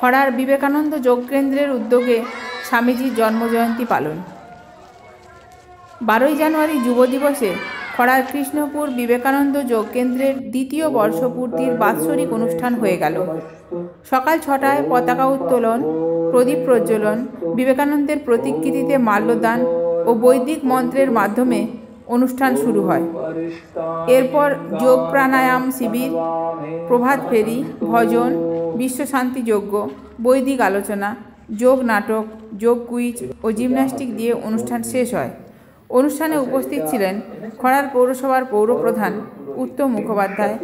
খড়ার বিবেকানন্দ যোগকেন্দ্রের উদ্যোগে স্বামীজির জন্মজয়ন্তী পালন। বারোই জানুয়ারি যুব দিবসে খড়ার কৃষ্ণপুর বিবেকানন্দ যোগকেন্দ্রের দ্বিতীয় বর্ষপূর্তির বাৎসরিক অনুষ্ঠান হয়ে গেল। সকাল ছটায় পতাকা উত্তোলন, প্রদীপ প্রজ্বলন, বিবেকানন্দের প্রতিকৃতিতে মাল্যদান ও বৈদিক মন্ত্রের মাধ্যমে অনুষ্ঠান শুরু হয়। এরপর যোগ প্রাণায়াম শিবির, প্রভাত ফেরি, ভজন, বিশ্বশান্তি যজ্ঞ, বৈদিক আলোচনা, যোগ নাটক, যোগ কুইজ ও জিমন্যাস্টিক দিয়ে অনুষ্ঠান শেষ হয়। অনুষ্ঠানে উপস্থিত ছিলেন খড়ার পৌরসভার পৌরপ্রধান উত্তম মুখোপাধ্যায়,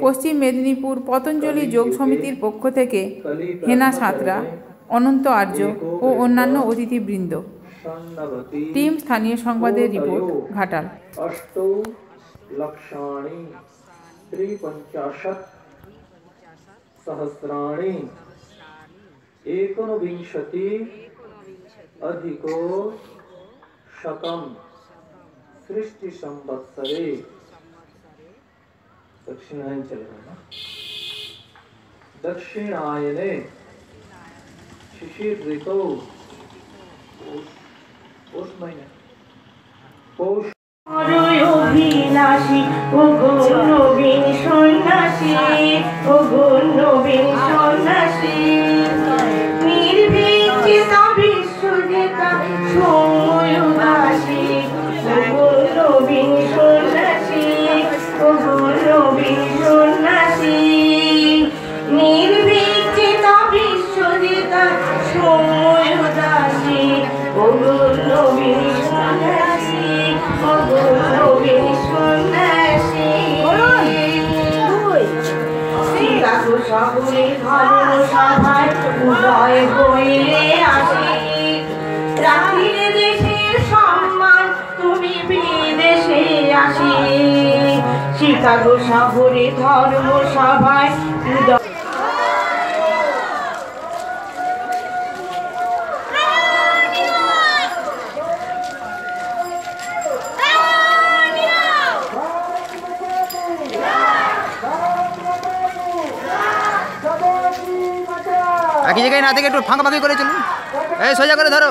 পশ্চিম মেদিনীপুর পতঞ্জলি যোগ সমিতির পক্ষ থেকে হেনা সাঁতরা, অনন্ত আর্য ও অন্যান্য অতিথিবৃন্দ। টিম স্থানীয় সংবাদের রিপোর্ট ঘাটাল अष्टौ लक्षाणि त्रिपञ्चाशत् सहस्राणि एकोनविंशति अधिको शतं सृष्टिसंवत्सरे दक्षिणायन चलेगा ना दक्षिणायने शिशिर ऋतौ पौष पौष महीने হরয় অভিলাষী ও গো নবীন সন্ন্যাসী ও গো নবীন সন্ন্যাসী। নির্বিচিতা বিশ্বজেতা শ্রীকাকু শহরে ধর্ম সভায় উদয় শিকাগো শহরে ধর্ম সভায় উদয় একই জায়গায় না থেকে একটু ফাঁকা ফাঁকি করে চলুন। এই সোজা করে ধরো।